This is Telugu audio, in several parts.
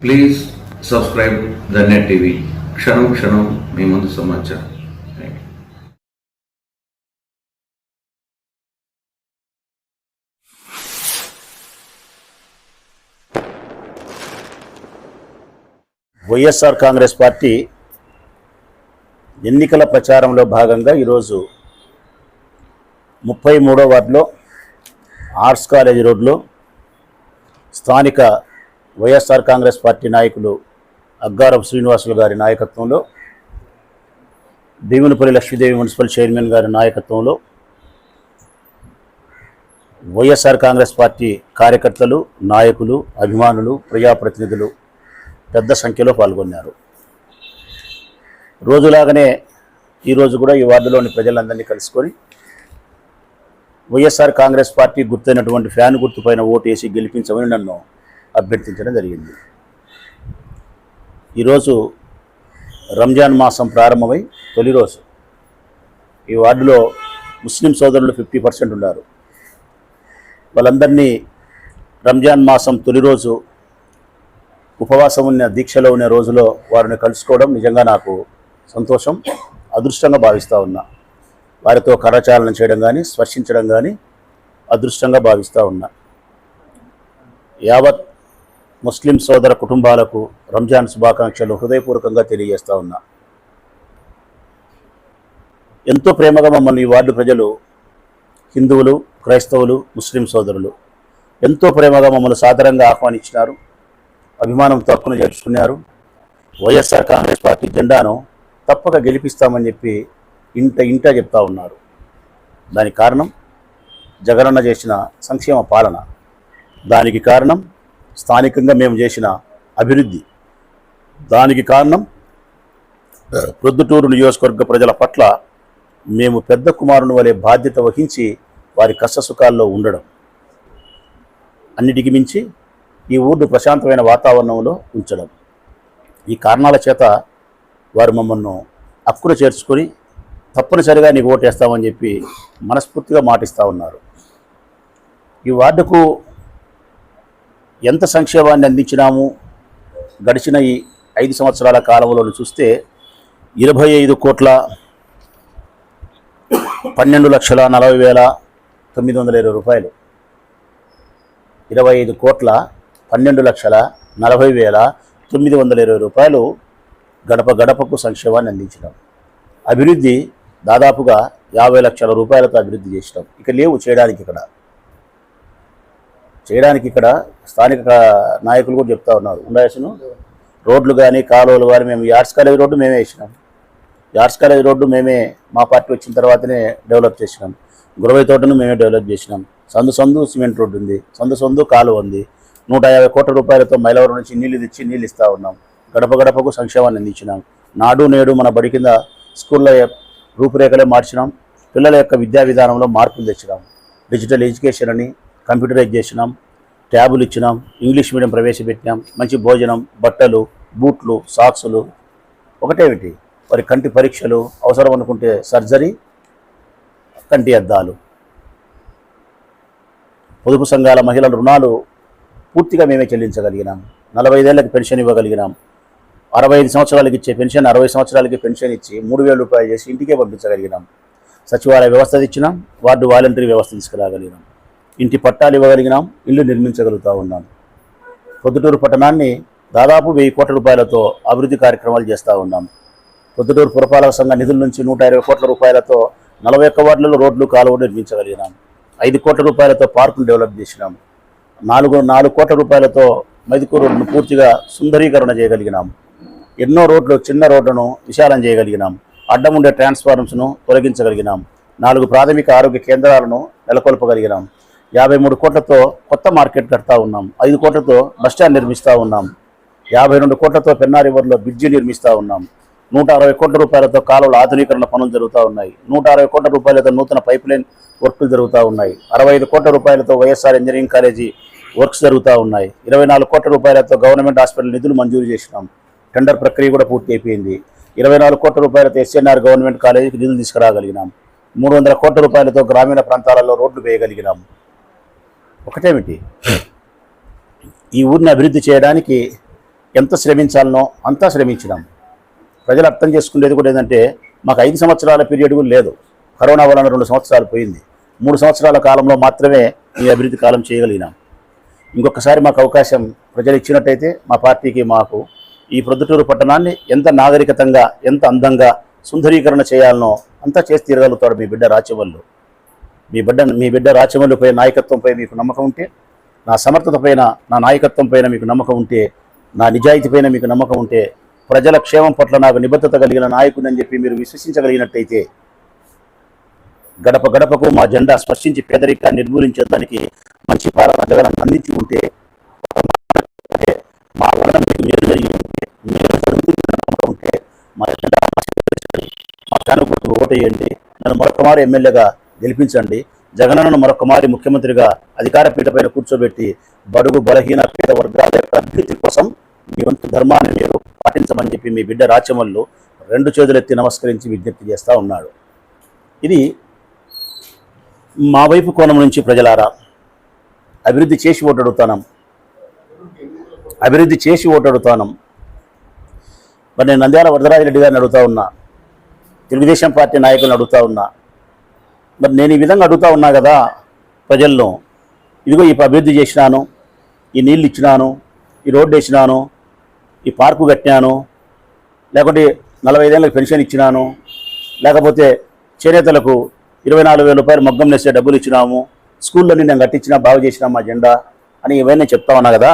Please subscribe the net TV క్షణం క్షణం మీ ముందు సమాచారం. వైఎస్ఆర్ కాంగ్రెస్ పార్టీ ఎన్నికల ప్రచారంలో భాగంగా ఈరోజు ముప్పై మూడో వార్డులో ఆర్ట్స్ కాలేజీ రోడ్లో స్థానిక వైఎస్ఆర్ కాంగ్రెస్ పార్టీ నాయకులు అగ్గారపు శ్రీనివాసులు గారి నాయకత్వంలో భీమునిపల్లి లక్ష్మీదేవి మున్సిపల్ చైర్మన్ గారి నాయకత్వంలో వైఎస్ఆర్ కాంగ్రెస్ పార్టీ కార్యకర్తలు నాయకులు అభిమానులు ప్రజాప్రతినిధులు పెద్ద సంఖ్యలో పాల్గొన్నారు. రోజులాగానే ఈరోజు కూడా ఈ వార్డులోని ప్రజలందరినీ కలుసుకొని వైఎస్ఆర్ కాంగ్రెస్ పార్టీ గుర్తైనటువంటి ఫ్యాన్ గుర్తుపైన ఓటు వేసి గెలిపించమని నన్ను అభ్యర్థించడం జరిగింది. ఈరోజు రంజాన్ మాసం ప్రారంభమై తొలి రోజు ఈ వార్డులో ముస్లిం సోదరులు ఫిఫ్టీ పర్సెంట్ ఉన్నారు. వాళ్ళందరినీ రంజాన్ మాసం తొలి రోజు ఉపవాసం ఉన్న దీక్షలో ఉన్న రోజులో వారిని కలుసుకోవడం నిజంగా నాకు సంతోషం అదృష్టంగా భావిస్తూ ఉన్నా. వారితో కరచాలనం చేయడం కానీ స్పర్శించడం కానీ అదృష్టంగా భావిస్తూ ఉన్నా. యావత్ ముస్లిం సోదర కుటుంబాలకు రంజాన్ శుభాకాంక్షలు హృదయపూర్వకంగా తెలియజేస్తా ఉన్నా. ఎంతో ప్రేమగా మమ్మల్ని ఈ వార్డు ప్రజలు హిందువులు క్రైస్తవులు ముస్లిం సోదరులు ఎంతో ప్రేమగా మమ్మల్ని సాదరంగా ఆహ్వానించినారు అభిమానంతో హక్కును చేర్చుకున్నారు వైఎస్ఆర్ కాంగ్రెస్ పార్టీ జెండాను తప్పక గెలిపిస్తామని చెప్పి ఇంట ఇంట చెప్తా ఉన్నారు. దానికి కారణం జగనన్న చేసిన సంక్షేమ పాలన. దానికి కారణం స్థానికంగా మేము చేసిన అభివృద్ధి. దానికి కారణం ప్రొద్దుటూరు నియోజకవర్గ ప్రజల పట్ల మేము పెద్ద కుమారుని వలె బాధ్యత వహించి వారి కష్టసుఖాల్లో ఉండడం. అన్నిటికి మించి ఈ ఊరు ప్రశాంతమైన వాతావరణంలో ఉంచడం. ఈ కారణాల చేత వారు మమ్మల్ని హక్కును చేర్చుకొని తప్పనిసరిగా నీకు ఓటేస్తామని చెప్పి మనస్ఫూర్తిగా మాటిస్తూ ఉన్నారు. ఈ వార్డుకు ఎంత సంక్షేమాన్ని అందించినాము? గడిచిన ఈ ఐదు సంవత్సరాల కాలంలో చూస్తే ఇరవై ఐదు కోట్ల పన్నెండు లక్షల నలభై వేల తొమ్మిది వందల ఇరవై రూపాయలు. ఇరవై ఐదు కోట్ల పన్నెండు లక్షల నలభై వేల తొమ్మిది వందల ఇరవై రూపాయలు గడప గడపకు సంక్షేమాన్ని అందించడం అభివృద్ధి దాదాపుగా యాభై లక్షల రూపాయలతో అభివృద్ధి చేసినాం. ఇక లేవు చేయడానికి ఇక్కడ. చేయడానికి ఇక్కడ స్థానిక నాయకులు కూడా చెప్తా ఉన్నారు. ఉండాల్సిన రోడ్లు కానీ కాలువలు కానీ మేము యార్డ్స్ కాలేజ్ రోడ్డు మేమే వేసినాం. యార్డ్స్ కాలేజ్ రోడ్డు మేమే మా పార్టీ వచ్చిన తర్వాతనే డెవలప్ చేసినాం. గురవై తోటను మేమే డెవలప్ చేసినాం. సందు సందు సిమెంట్ రోడ్డు ఉంది. సందు సందు కాలువ ఉంది. నూట యాభై కోట్ల రూపాయలతో మైలవరం నుంచి నీళ్ళు తెచ్చి నీళ్ళు ఇస్తూ ఉన్నాం. గడప గడపకు సంక్షేమాన్ని అందించినాం. నాడు నేడు మన బడి కింద స్కూళ్ళ రూపురేఖలే మార్చినాం. పిల్లల యొక్క విద్యా విధానంలో మార్పులు తెచ్చినాం. డిజిటల్ ఎడ్యుకేషన్ అని కంప్యూటరైజ్ చేసినాం ట్యాబులు ఇచ్చినాం ఇంగ్లీష్ మీడియం ప్రవేశపెట్టినాం మంచి భోజనం బట్టలు బూట్లు సాక్సులు. ఒకటేమిటి వారి కంటి పరీక్షలు అవసరం అనుకుంటే సర్జరీ కంటి అద్దాలు. పొదుపు సంఘాల మహిళల రుణాలు పూర్తిగా మేమే చెల్లించగలిగినాం. నలభై ఐదేళ్ళకు పెన్షన్ ఇవ్వగలిగినాం. అరవై ఐదు సంవత్సరాలకి ఇచ్చే పెన్షన్ అరవై సంవత్సరాలకి పెన్షన్ ఇచ్చి మూడు వేల రూపాయలు చేసి ఇంటికే పంపించగలిగినాం. సచివాలయ వ్యవస్థ ఇచ్చినాం వార్డు వాలంటరీ వ్యవస్థ తీసుకురాగలిగినాం. ఇంటి పట్టాలు ఇవ్వగలిగినాం ఇల్లు నిర్మించగలుగుతా ఉన్నాం. పొద్దుటూరు పట్టణాన్ని దాదాపు వెయ్యి కోట్ల రూపాయలతో అభివృద్ధి కార్యక్రమాలు చేస్తూ ఉన్నాం. పొద్దుటూరు పురపాలక సంఘ నిధుల నుంచి నూట ఇరవై కోట్ల రూపాయలతో నలభై ఒక్క వార్డులలో రోడ్లు కాలువలు నిర్మించగలిగినాం. ఐదు కోట్ల రూపాయలతో పార్కులు డెవలప్ చేసినాం. నాలుగు నాలుగు కోట్ల రూపాయలతో మైదుకూరు రోడ్డును పూర్తిగా సుందరీకరణ చేయగలిగినాం. ఎన్నో రోడ్లు చిన్న రోడ్లను విశాలం చేయగలిగినాం. అడ్డముండే ట్రాన్స్ఫార్మర్స్ను తొలగించగలిగినాం. నాలుగు ప్రాథమిక ఆరోగ్య కేంద్రాలను నెలకొల్పగలిగినాం. యాభై మూడు కోట్లతో కొత్త మార్కెట్ కడతా ఉన్నాం. ఐదు కోట్లతో బస్టాండ్ నిర్మిస్తూ ఉన్నాం. యాభై రెండు కోట్లతో పెన్నా రివర్లో బ్రిడ్జి నిర్మిస్తూ ఉన్నాం. నూట అరవై కోట్ల రూపాయలతో కాలువల ఆధునీకరణ పనులు జరుగుతూ ఉన్నాయి. నూట అరవై కోట్ల రూపాయలతో నూతన పైప్ లైన్ జరుగుతూ ఉన్నాయి. అరవై ఐదు కోట్ల రూపాయలతో వైఎస్ఆర్ ఇంజనీరింగ్ కాలేజీ వర్క్స్ జరుగుతూ ఉన్నాయి. ఇరవై నాలుగు కోట్ల రూపాయలతో గవర్నమెంట్ హాస్పిటల్ నిధులు మంజూరు చేసినాం. టెండర్ ప్రక్రియ కూడా పూర్తి అయిపోయింది. ఇరవై నాలుగు కోట్ల రూపాయలతో ఎస్ఎన్ఆర్ గవర్నమెంట్ కాలేజీకి నిధులు తీసుకురాగలిగినాం. మూడు వందల కోట్ల రూపాయలతో గ్రామీణ ప్రాంతాలలో రోడ్లు వేయగలిగినాం. ఒకటేమిటి? ఈ ఊరిని అభివృద్ధి చేయడానికి ఎంత శ్రమించాలనో అంతా శ్రమించినాం ప్రజలు అర్థం చేసుకునేది కూడా ఏంటంటే మాకు ఐదు సంవత్సరాల పీరియడ్ కూడా లేదు. కరోనా వలన రెండు సంవత్సరాలు పోయింది. మూడు సంవత్సరాల కాలంలో మాత్రమే ఈ అభివృద్ధి కాలం చేయగలిగినాం. ఇంకొకసారి మాకు అవకాశం ప్రజలు ఇచ్చినట్టయితే మా పార్టీకి మాకు ఈ ప్రొద్దుటూరు పట్టణాన్ని ఎంత నాగరికతంగా ఎంత అందంగా సుందరీకరణ చేయాలనో అంతా చేసి తీరగలుగుతాడు మీ బిడ్డ రాచవల్లు. మీ బిడ్డ మీ బిడ్డ రాచమల్లిపై నాయకత్వంపై మీకు నమ్మకం ఉంటే నా సమర్థత పైన నా నాయకత్వం పైన మీకు నమ్మకం ఉంటే నా నిజాయితీ పైన మీకు నమ్మకం ఉంటే ప్రజల క్షేమం పట్ల నాకు నిబద్ధత కలిగిన నాయకుడిని అని చెప్పి మీరు విశ్వసించగలిగినట్టయితే గడప గడపకు మా జెండా స్పర్శించి పేదరికాన్ని నిర్మూలించడానికి మంచి పాలన జగన్ అందించి ఉంటే మా వలన మీకు మేలు జరిగి ఉంటే ఉంటే మా జెండా ఓటేయండి. నన్ను మరొకమారి ఎమ్మెల్యేగా గెలిపించండి. జగనన్నను మరొకమారి ముఖ్యమంత్రిగా అధికార పీఠపైన కూర్చోబెట్టి బడుగు బలహీన పేద వర్గాల యొక్క అభివృద్ధి కోసం మీ వంతు ధర్మాన్ని మీరు పాటించమని చెప్పి మీ బిడ్డ రాచమల్లు రెండు చేతులెత్తి నమస్కరించి విజ్ఞప్తి చేస్తూ ఉన్నాడు. ఇది మా వైపు కోణం నుంచి ప్రజలారా అభివృద్ధి చేసి ఓటడుతానం. అభివృద్ధి చేసి ఓటడుతానం. మరి నేను నంద్యాల వరదరాజరెడ్డి గారిని అడుగుతా ఉన్నా తెలుగుదేశం పార్టీ నాయకులను అడుగుతా ఉన్నా మరి నేను ఈ విధంగా అడుగుతా ఉన్నా కదా ప్రజల్లో ఇదిగో ఈ అభివృద్ధి చేసినాను ఈ నీళ్ళు ఇచ్చినాను ఈ రోడ్డు వేసినాను ఈ పార్కు కట్టినాను లేకుంటే నలభై ఐదేళ్ళకి పెన్షన్ ఇచ్చినాను లేకపోతే చేనేతలకు ఇరవై నాలుగు వేల రూపాయలు మగ్గం నేసే డబ్బులు ఇచ్చినాము స్కూళ్ళని నేను కట్టించినా బాగు చేసినా మా జెండా అని ఇవన్నీ చెప్తా ఉన్నా కదా.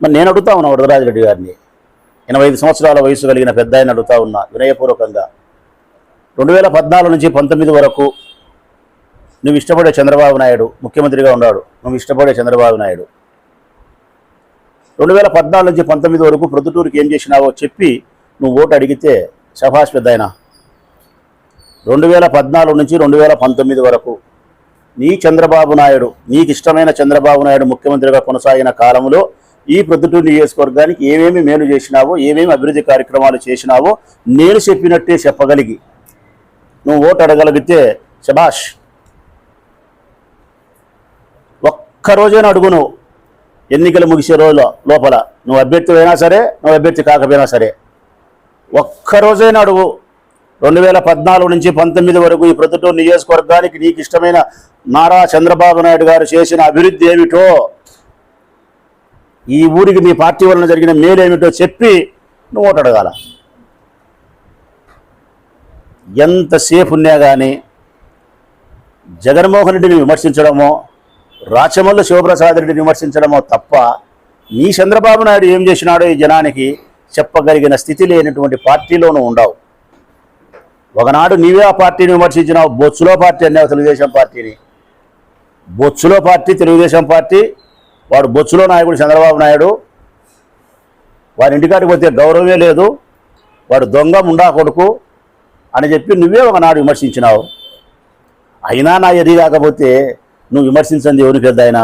మరి నేను అడుగుతా ఉన్నా వరదరాజరెడ్డి గారిని. ఎనభై ఐదు సంవత్సరాల వయసు కలిగిన పెద్ద ఆయన అడుగుతా ఉన్నా వినయపూర్వకంగా. రెండు వేల పద్నాలుగు నుంచి పంతొమ్మిది వరకు నువ్వు ఇష్టపడే చంద్రబాబు నాయుడు ముఖ్యమంత్రిగా ఉన్నాడు. నువ్వు ఇష్టపడే చంద్రబాబు నాయుడు. రెండు వేల పద్నాలుగు నుంచి పంతొమ్మిది వరకు ప్రొద్దుటూరుకి ఏం చేసినావో చెప్పి నువ్వు ఓటు అడిగితే శభాష్ పెద్ద ఆయన రెండు వేల పద్నాలుగు నుంచి రెండు వేల పంతొమ్మిది వరకు నీ చంద్రబాబు నాయుడు నీకు ఇష్టమైన చంద్రబాబు నాయుడు ముఖ్యమంత్రిగా కొనసాగిన కాలంలో ఈ ప్రొద్దుటూరు నియోజకవర్గానికి ఏమేమి మేలు చేసినావో ఏమేమి అభివృద్ధి కార్యక్రమాలు చేసినావో నేను చెప్పినట్టే చెప్పగలిగి. నువ్వు ఓటు అడగలిగితే శబాష్ ఒక్క రోజైనా అడుగు నువ్వు ఎన్నికలు ముగిసే రోజుల లోపల. నువ్వు అభ్యర్థి అయినా సరే నువ్వు అభ్యర్థి కాకపోయినా సరే. ఒక్క రోజైనా అడుగు. రెండు వేల పద్నాలుగు నుంచి పంతొమ్మిది వరకు ఈ ప్రొద్దుటూరు నియోజకవర్గానికి నీకు ఇష్టమైన నారా చంద్రబాబు నాయుడు గారు చేసిన అభివృద్ధి ఏమిటో ఈ ఊరికి మీ పార్టీ వలన జరిగిన మేలు ఏమిటో చెప్పి నువ్వు ఓటు అడగాల. ఎంతసేపు ఉన్నా కానీ జగన్మోహన్ రెడ్డిని విమర్శించడమో రాచమల్లు శివప్రసాద్ రెడ్డిని విమర్శించడమో తప్ప నీ చంద్రబాబు నాయుడు ఏం చేసినాడో ఈ జనానికి చెప్పగలిగిన స్థితి లేనటువంటి పార్టీలోనూ ఉండవు. ఒకనాడు నీవే ఆ పార్టీని విమర్శించినావు బొత్సులో పార్టీ అన్నావు తెలుగుదేశం పార్టీని. బొత్సులో పార్టీ తెలుగుదేశం పార్టీ వాడు బొత్సులో నాయకుడు చంద్రబాబు నాయుడు. వారి ఇంటికాడికి పోతే గౌరవమే లేదు వాడు దొంగ ముండా కొడుకు అని చెప్పి నువ్వే ఒకనాడు విమర్శించినావు. అయినా నా ఎది కాకపోతే నువ్వు విమర్శించింది ఎవరికి పెద్ద ఆయన?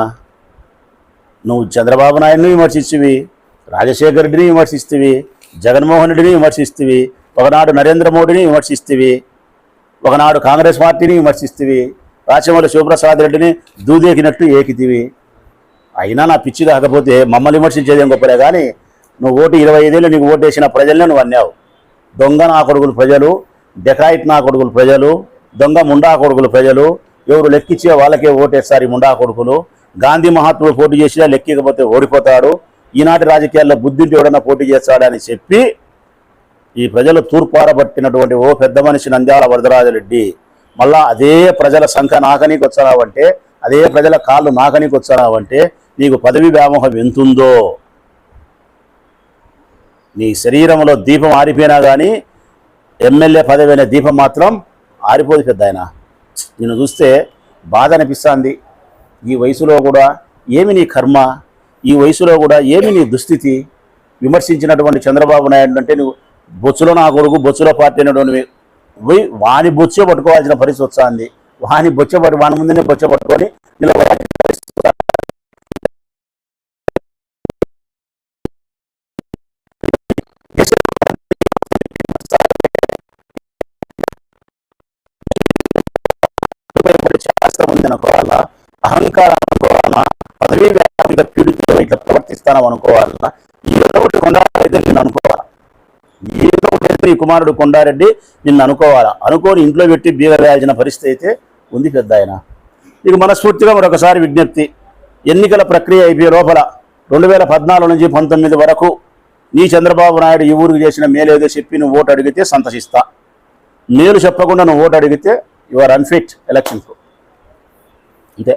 నువ్వు చంద్రబాబు నాయుడిని విమర్శిస్తువి రాజశేఖర రెడ్డిని విమర్శిస్తువి జగన్మోహన్ రెడ్డిని విమర్శిస్తువి ఒకనాడు నరేంద్ర మోడీని విమర్శిస్తువి ఒకనాడు కాంగ్రెస్ పార్టీని విమర్శిస్తువి రాచమల్లి శివప్రసాద్ రెడ్డిని దూదేకినట్టు ఏకితివి. అయినా నా పిచ్చి కాకపోతే మమ్మల్ని విమర్శించేది ఏం గొప్పలే కానీ నువ్వు ఓటు ఇరవై ఐదేళ్ళు నీకు ఓటు వేసిన ప్రజల్నే నువ్వు అన్నావు. దొంగ నా కొడుకులు ప్రజలు డెకాయిట్ నా కొడుకులు ప్రజలు దొంగ ముండా కొడుకులు ప్రజలు ఎవరు లెక్కిచ్చే వాళ్ళకే ఓటేస్తారు ఈ ముండా కొడుకులు గాంధీ మహాత్ముడు పోటీ చేసినా లెక్కకపోతే ఓడిపోతాడు. ఈనాటి రాజకీయాల్లో బుద్ధింటి ఎవడన్నా పోటీ చేస్తాడని చెప్పి ఈ ప్రజలు తూర్పారబట్టినటువంటి ఓ పెద్ద మనిషి నంద్యాల వరదరాజరెడ్డి. మళ్ళా అదే ప్రజల సంఖ్య నాకనీకి వచ్చారావంటే అదే ప్రజల కాళ్ళు నాకనీకి వచ్చారావంటే నీకు పదవి వ్యామోహం ఎంతుందో? నీ శరీరంలో దీపం ఆరిపోయినా కానీ ఎమ్మెల్యే పదవి అనే దీపం మాత్రం ఆరిపోదు పెద్ద ఆయన నిన్ను చూస్తే బాధ అనిపిస్తుంది. ఈ వయసులో కూడా ఏమి నీ కర్మ? ఈ వయసులో కూడా ఏమి నీ దుస్థితి? విమర్శించినటువంటి చంద్రబాబు నాయుడు అంటే నువ్వు బొచ్చులో నా కొడుకు బొచ్చులో పార్టీ అనేటువంటి వాని బొచ్చే పట్టుకోవాల్సిన పరిస్థితి వస్తుంది. వాని బొచ్చ పట్టు వాని ముందునే బొచ్చ పట్టుకొని నిలబడాలి. భయపడే అనుకోవాలా? అహంకారం అనుకోవాలా? పదవీ వ్యాప్తిగా పీడితులు ఇట్లా ప్రవర్తిస్తాను అనుకోవాలా? ఏదో ఒకటి కొండారెడ్డి నిన్ను అనుకోవాలా? ఏదో ఒకటి అయితే ఈ కుమారుడు కొండారెడ్డి నిన్ను అనుకోవాలా? అనుకోని ఇంట్లో పెట్టి బీగ వేయాల్సిన పరిస్థితి అయితే ఉంది పెద్ద ఆయన. ఇక మనస్ఫూర్తిగా మరొకసారి విజ్ఞప్తి. ఎన్నికల ప్రక్రియ అయిపోయే లోపల రెండు వేల పద్నాలుగు నుంచి పంతొమ్మిది వరకు నీ చంద్రబాబు నాయుడు ఈ ఊరికి చేసిన మేలేదో చెప్పి నువ్వు ఓటు అడిగితే సంతసిస్తా. మేలు చెప్పకుండా నువ్వు ఓటు అడిగితే యు ఆర్ అన్ఫిట్ ఎలక్షన్కు అంతే